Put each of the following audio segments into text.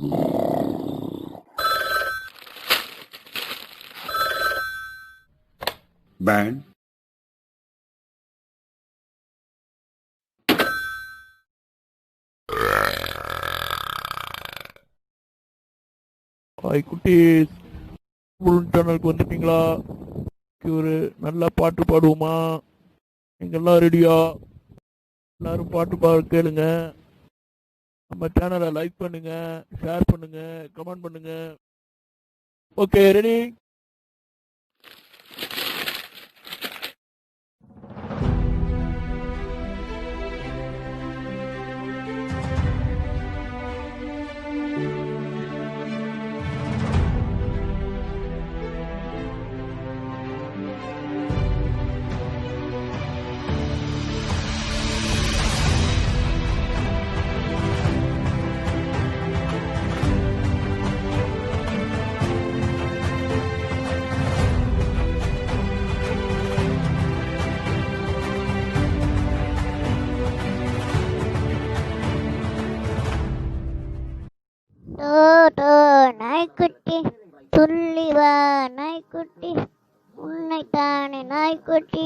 Band. Hi குட்டீஸ். முழு சேனலுக்கு வந்துட்டீங்களா? ஒரு நல்ல பாட்டு பாடுவோமா? எங்கெல்லாம் ரெடியா எல்லாரும் பாட்டு பாட கேளுங்க. நம்ம சேனலை லைக் பண்ணுங்க ஷேர் பண்ணுங்க கமெண்ட் பண்ணுங்க. ஓகே ரெடி டோ டோ நாய்க்குட்டி துள்ளி வா நாய்க்குட்டி உன்னைத்தானே நாய்க்குட்டி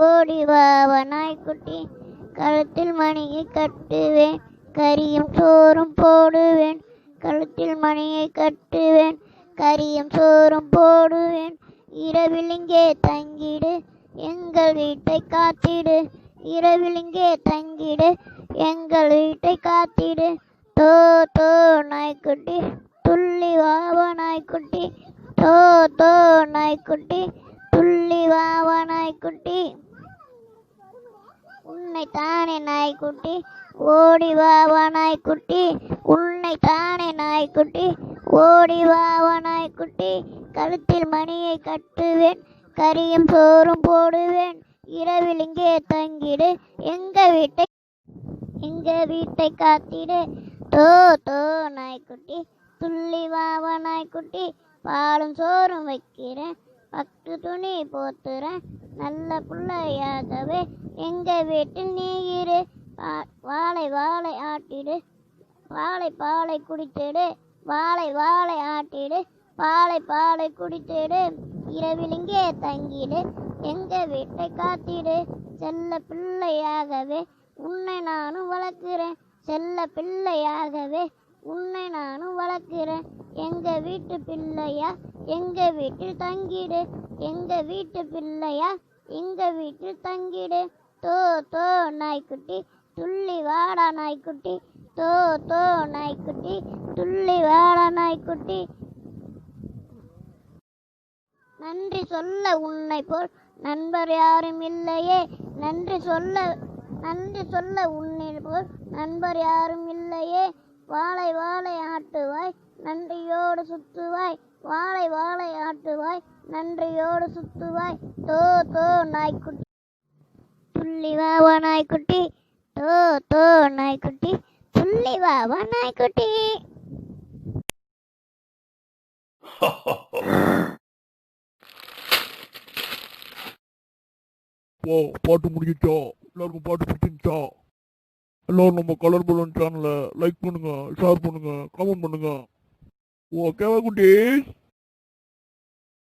ஓடி வா நாய்க்குட்டி கழுத்தில் மணியை கட்டுவேன் கரியும் சோறும் போடுவேன் கழுத்தில் மணியை கட்டுவேன் கரியும் சோறும் போடுவேன் இரவில் இங்கே தங்கிடு எங்கள் வீட்டை காத்திடு இரவில் இங்கே தங்கிடு எங்கள் வீட்டை காத்திடு. தோ தோ நாய்க்குட்டி. துள்ளி வாவா நாய்க்குட்டி. தோ தோ நாய்க்குட்டி. துள்ளி வாவா நாய்க்குட்டி. உன்னை தானே நாய்க்குட்டி. ஓடி வாவா நாய்க்குட்டி. உன்னை தானே நாய்க்குட்டி. ஓடி வாவா நாய்க்குட்டி. கழுத்தில் மணியை கட்டுவேன். கரியும் சோறும் போடுவேன். இரவில் இங்கே தங்கிடு. எங்க வீட்டை எங்க வீட்டை காத்திடு. தோ தோ நாய்க்குட்டி துள்ளி வாவா நாய்க்குட்டி பாலும் சோறும் வைக்கிறேன். பத்து துணி போத்துறேன். நல்ல பிள்ளையாகவே எங்கள் வீட்டில் நீ இரு. வா- வாழை வாழை ஆட்டிடு. வாழை பாலை குடித்திடு. வாழை வாழை ஆட்டிடு. பாலை பாலை குடித்திடு. இரவில் இங்கே தங்கிடு. எங்க வீட்டை காத்திடு. செல்ல பிள்ளையாகவே உன்னை நானும் வளர்க்கிறேன். செல்ல பிள்ளையாகவே உன்னை நானும் வளர்க்கிறேன். எங்க வீட்டு பிள்ளையா எங்க வீட்டில் தங்கிடு. எங்க வீட்டு பிள்ளையா எங்க வீட்டில் தங்கிடு. தோ தோ நாய்க்குட்டி துள்ளி வாடா நாய்க்குட்டி. தோ தோ நாய்க்குட்டி துள்ளி வாடா நாய்க்குட்டி. நன்றி சொல்ல உன்னை போல் நண்பர் யாரும் இல்லையே. நன்றி சொல்ல நன்றி சொல்ல உன்னை போல் நண்பர் யாரும் இல்லையே. வாழை வாழை ஆட்டுவாய் நன்றியோடு சுத்துவாய். வாழை வாழை ஆட்டுவாய் நன்றியோடு சுத்துவாய். தோ தோ நாய்க்குட்டி. துள்ளி வாவா நாய்க்குட்டி. தோ தோ நாய்க்குட்டி. துள்ளி வாவா நாய்க்குட்டி. பாட்டு முடிஞ்சிச்சா? எல்லாருக்கும் பாட்டு பிடிச்சிருந்துச்சா எல்லோரும் நம்ம கலர் பலூன் சேனலை லைக் பண்ணுங்க ஷேர் பண்ணுங்க கமெண்ட் பண்ணுங்க. ஓகேவா குட்டீஸ்?